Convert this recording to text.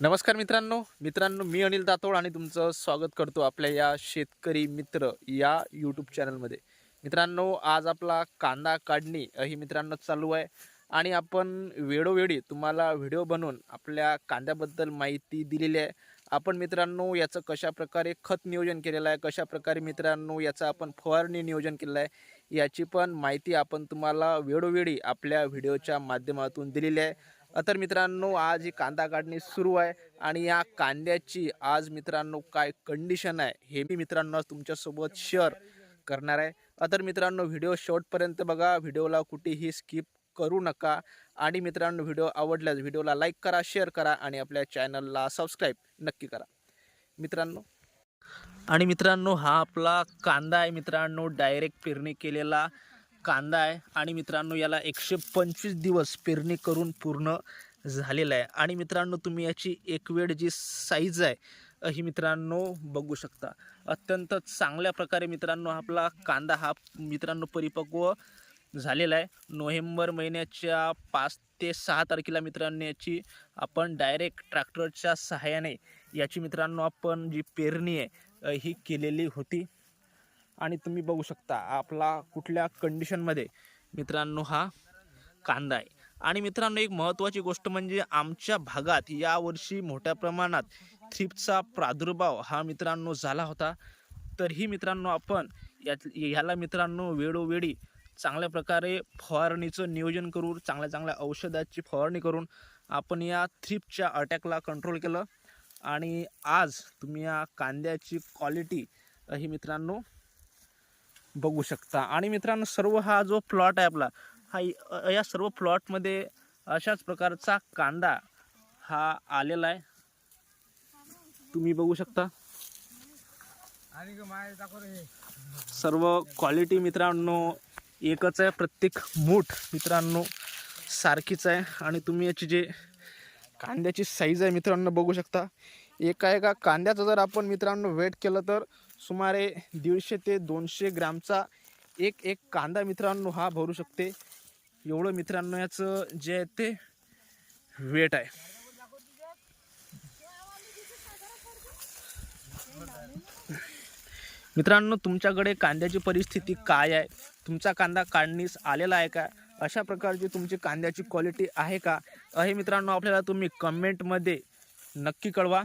नमस्कार मित्रांनो. मित्रांनो मी अनिल दातोड आणि तुमचं स्वागत करतो आपल्या या शेतकरी मित्र या यूट्यूब चॅनलमध्ये मित्रांनो आज आपला कांदा काढणी ही मित्रांनो चालू आहे आणि आपण वेळोवेळी तुम्हाला व्हिडिओ बनवून आपल्या कांद्याबद्दल माहिती दिलेली आहे. आपण मित्रांनो याचं कशा प्रकारे खत नियोजन केलेलं आहे कशा प्रकारे मित्रांनो याचं आपण फवारणी नियोजन केलेलं आहे याची पण माहिती आपण तुम्हाला वेळोवेळी आपल्या व्हिडिओच्या माध्यमातून दिलेली आहे. तर मित्रांनो आज ही कांदा काढणी सुरू आहे आणि या कांद्याची आज मित्रांनो काय कंडिशन आहे हे मी मित्रांनो आज तुमच्यासोबत शेअर करणार आहे. तर मित्रांनो व्हिडिओ शेवटपर्यंत बघा. व्हिडिओला कुठेही स्किप करू नका. आणि मित्रांनो व्हिडिओ आवडल्यास व्हिडिओला लाईक करा शेअर करा आणि आपल्या चॅनलला सबस्क्राईब नक्की करा. मित्रांनो. आणि मित्रांनो हा आपला कांदा आहे मित्रांनो डायरेक्ट पेरणी केलेला. कांदा आहे आणि मित्रांनो याला एकशे पंचवीस दिवस पेरणी करून पूर्ण झालेला आहे. आणि मित्रांनो तुम्ही याची एक वेळ जी साईज आहे ही मित्रांनो बघू शकता. अत्यंत चांगल्या प्रकारे मित्रांनो आपला कांदा हा मित्रांनो परिपक्व झालेला आहे. नोव्हेंबर महिन्याच्या पाच ते सहा तारखेला मित्रांनो याची आपण डायरेक्ट ट्रॅक्टरच्या सहाय्याने याची मित्रांनो आपण जी पेरणी आहे ही केलेली होती. आणि तुम्ही बघू शकता आपला कुठल्या कंडिशनमध्ये मित्रांनो हा कांदा आहे. आणि मित्रांनो एक महत्त्वाची गोष्ट म्हणजे आमच्या भागात यावर्षी मोठ्या प्रमाणात थ्रिपचा प्रादुर्भाव हा मित्रांनो झाला होता. तरीही मित्रांनो आपण यात ह्याला मित्रांनो वेळोवेळी चांगल्या प्रकारे फवारणीचं नियोजन करून चांगल्या चांगल्या औषधाची फवारणी करून आपण या थ्रिपच्या अटॅकला कंट्रोल केलं. आणि आज तुम्ही या कांद्याची क्वालिटी ही मित्रांनो बघू शकता. आणि मित्रांनो सर्व हा जो प्लॉट आहे आपला हा या सर्व प्लॉटमध्ये अशाच प्रकारचा कांदा हा आलेला आहे. तुम्ही बघू शकता. सर्व क्वालिटी मित्रांनो एकच आहे. प्रत्येक मूठ मित्रांनो सारखीच आहे. आणि तुम्ही याची जे कांद्याची साईज आहे मित्रांनो बघू शकता. एका एका कांद्याचं जर आपण मित्रांनो वेट केलं तर सुमारे दीडशे ते दोनशे ग्रॅमचा एक एक कांदा मित्रांनो हा भरू शकते. एवढं मित्रांनो याचं जे आहे ते वेट आहे. मित्रांनो तुमच्याकडे कांद्याची परिस्थिती काय आहे? तुमचा कांदा काढणीस आलेला आहे का? अशा प्रकारची तुमची कांद्याची क्वालिटी आहे का? हे मित्रांनो आपल्याला तुम्ही कमेंटमध्ये नक्की कळवा.